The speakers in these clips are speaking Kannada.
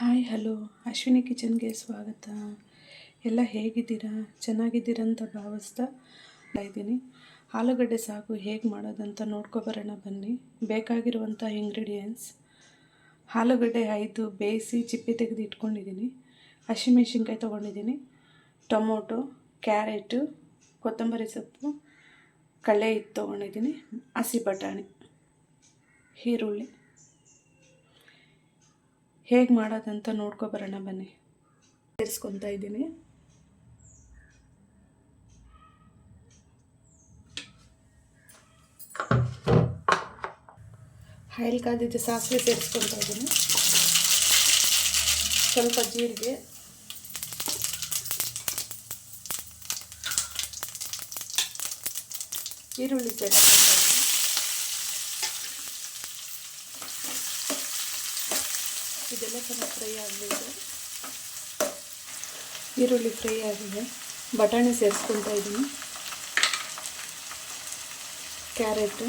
Hi, hello. ಅಶ್ವಿನಿ ಕಿಚನ್ಗೆ ಸ್ವಾಗತ. ಎಲ್ಲ ಹೇಗಿದ್ದೀರಾ? ಚೆನ್ನಾಗಿದ್ದೀರಂತ ಭಾವಿಸ್ತಾ ಇದ್ದೀನಿ. ಆಲೂಗಡ್ಡೆ ಸಾಗು ಹೇಗೆ ಮಾಡೋದಂತ ನೋಡ್ಕೊಬರೋಣ ಬನ್ನಿ. ಬೇಕಾಗಿರುವಂಥ ಇಂಗ್ರೀಡಿಯೆಂಟ್ಸ್ ಆಲೂಗಡ್ಡೆ ಐದು ಬೇಯಿಸಿ ಚಿಪ್ಪೆ ತೆಗೆದು ಇಟ್ಕೊಂಡಿದ್ದೀನಿ. ಹಸಿಮೆಣ್ಸಿನ್ಕಾಯಿ ತೊಗೊಂಡಿದ್ದೀನಿ. ಟೊಮೊಟೊ, ಕ್ಯಾರೆಟು, ಕೊತ್ತಂಬರಿ ಸೊಪ್ಪು ಕಳೆ ಹಿಟ್ಟು ತೊಗೊಂಡಿದ್ದೀನಿ. ಹಸಿ ಬಟಾಣಿ, ಈರುಳ್ಳಿ. ಹೇಗೆ ಮಾಡೋದಂತ ನೋಡ್ಕೊಬರೋಣ ಬನ್ನಿ. ಸೇರಿಸ್ಕೊತಾ ಇದ್ದೀನಿ. ಆಯಿಲ್ ಕಾದಿದ್ದು ಸಾಸಿವೆ ಸೇರಿಸ್ಕೊತಾ ಇದ್ದೀನಿ. ಸ್ವಲ್ಪ ಜೀರಿಗೆ. ಈರುಳ್ಳಿ ಸೇರಿಸ್ಕೊತಾ ಇದ್ದೀನಿ ಇದೆಲ್ಲ ಚೆನ್ನಾಗಿ ಫ್ರೈ ಆಗಲಿದೆ ಈರುಳ್ಳಿ ಫ್ರೈ ಆಗಿದೆ. ಬಟಾಣಿ ಸೇರಿಸ್ಕೊತಾ ಇದ್ದೀನಿ ಕ್ಯಾರೆಟು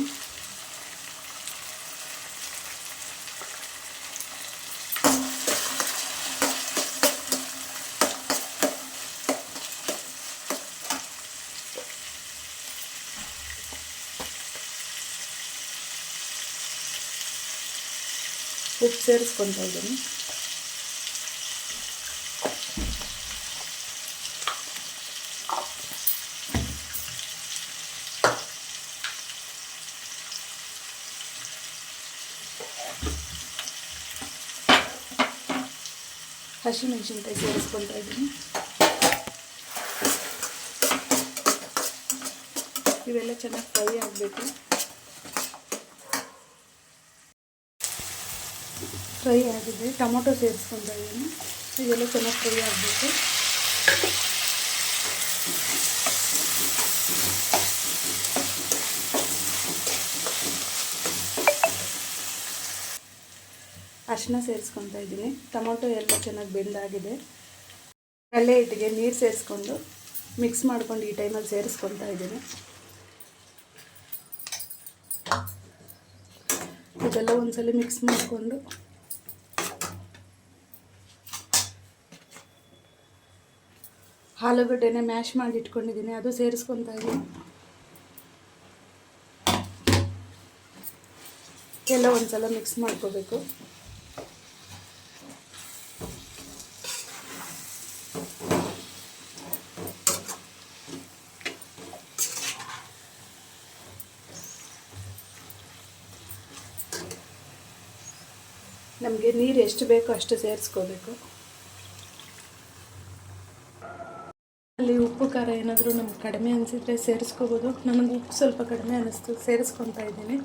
ಉಪ್ಪು ಸೇರಿಸ್ಕೊತಾ ಇದ್ದೀನಿ ಹಸಿಮೆಣಸಿನ್ಕಾಯಿ ಸೇರಿಸ್ಕೊತಾ ಇದ್ದೀನಿ ಇವೆಲ್ಲ ಚೆನ್ನಾಗಿ ಫ್ರೈ ಆಗಬೇಕು ಫ್ರೈ ಆಗಿದೆ. ಟೊಮೊಟೊ ಸೇರಿಸ್ಕೊತಾ ಇದ್ದೀನಿ. ಇದೆಲ್ಲ ಚೆನ್ನಾಗಿ ಫ್ರೈ ಆಗಬೇಕು. ಅರಿಶಿನ ಸೇರಿಸ್ಕೊತಾ ಇದ್ದೀನಿ. ಟೊಮೊಟೊ ಎಲ್ಲ ಚೆನ್ನಾಗಿ ಬೆಂದಾಗಿದೆ. ಕಳೆ ಹಿಟ್ಟಿಗೆ ನೀರು ಸೇರಿಸ್ಕೊಂಡು ಮಿಕ್ಸ್ ಮಾಡ್ಕೊಂಡು ಈ ಟೈಮಲ್ಲಿ ಸೇರಿಸ್ಕೊತಾ ಇದ್ದೀನಿ. ಇದೆಲ್ಲ ಒಂದ್ಸಲ ಮಿಕ್ಸ್ ಮಾಡಿಕೊಂಡು ಆಲೂಗಡ್ಡೆನೆ ಮ್ಯಾಶ್ ಮಾಡಿ ಇಟ್ಕೊಂಡಿದ್ದೀನಿ, ಅದು ಸೇರಿಸ್ಕೊತಾ ಇದ್ದೀನಿ. ಎಲ್ಲ ಒಂದ್ಸಲ ಮಿಕ್ಸ್ ಮಾಡ್ಕೋಬೇಕು. ನಮಗೆ ನೀರು ಎಷ್ಟು ಬೇಕೋ ಅಷ್ಟು ಸೇರಿಸ್ಕೋಬೇಕು. ಉಪ್ಪು ಖಾರ ಏನಾದರೂ ನಮ್ಗೆ ಕಡಿಮೆ ಅನಿಸಿದ್ರೆ ಸೇರಿಸ್ಕೋಬೋದು. ನನಗೆ ಉಪ್ಪು ಸ್ವಲ್ಪ ಕಡಿಮೆ ಅನ್ನಿಸ್ತು ಸೇರಿಸ್ಕೊತಾ ಇದ್ದೀನಿ.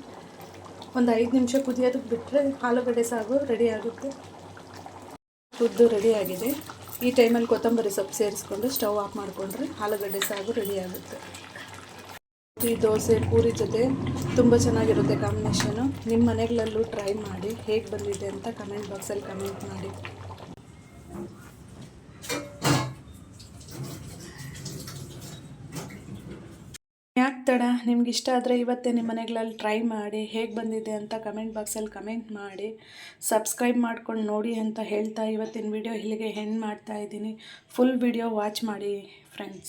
ಒಂದು ಐದು ನಿಮಿಷ ಕುದಿಯೋದಕ್ಕೆ ಬಿಟ್ಟರೆ ಆಲೂಗಡ್ಡೆ ಸಾಗು ರೆಡಿ ಆಗುತ್ತೆ. ಉದ್ದು ರೆಡಿ ಆಗಿದೆ. ಈ ಟೈಮಲ್ಲಿ ಕೊತ್ತಂಬರಿ ಸೊಪ್ಪು ಸೇರಿಸ್ಕೊಂಡು ಸ್ಟವ್ ಆಫ್ ಮಾಡಿಕೊಂಡ್ರೆ ಆಲೂಗಡ್ಡೆ ಸಾಗು ರೆಡಿ ಆಗುತ್ತೆ. ಈ ದೋಸೆ ಪೂರಿ ಜೊತೆ ತುಂಬ ಚೆನ್ನಾಗಿರುತ್ತೆ ಕಾಂಬಿನೇಷನು ನಿಮ್ಮ ಮನೆಗಳಲ್ಲೂ ಟ್ರೈ ಮಾಡಿ ಹೇಗೆ ಬಂದಿದೆ ಅಂತ ಕಮೆಂಟ್ ಬಾಕ್ಸಲ್ಲಿ ಕಮೆಂಟ್ ಮಾಡಿ. ತಡ ನಿಮ್ಗೆ ಇಷ್ಟ ಆದರೆ ಇವತ್ತೇ ನಿಮ್ಮ ಮನೆಗಳಲ್ಲಿ ಟ್ರೈ ಮಾಡಿ, ಹೇಗೆ ಬಂದಿದೆ ಅಂತ ಕಮೆಂಟ್ ಬಾಕ್ಸಲ್ಲಿ ಕಮೆಂಟ್ ಮಾಡಿ. ಸಬ್ಸ್ಕ್ರೈಬ್ ಮಾಡ್ಕೊಂಡು ನೋಡಿ ಅಂತ ಹೇಳ್ತಾ ಇವತ್ತಿನ ವಿಡಿಯೋ ಇಲ್ಲಿಗೆ ಹೆಣ್ಣು ಮಾಡ್ತಾ ಇದ್ದೀನಿ. ಫುಲ್ ವಿಡಿಯೋ ವಾಚ್ ಮಾಡಿ ಫ್ರೆಂಡ್ಸ್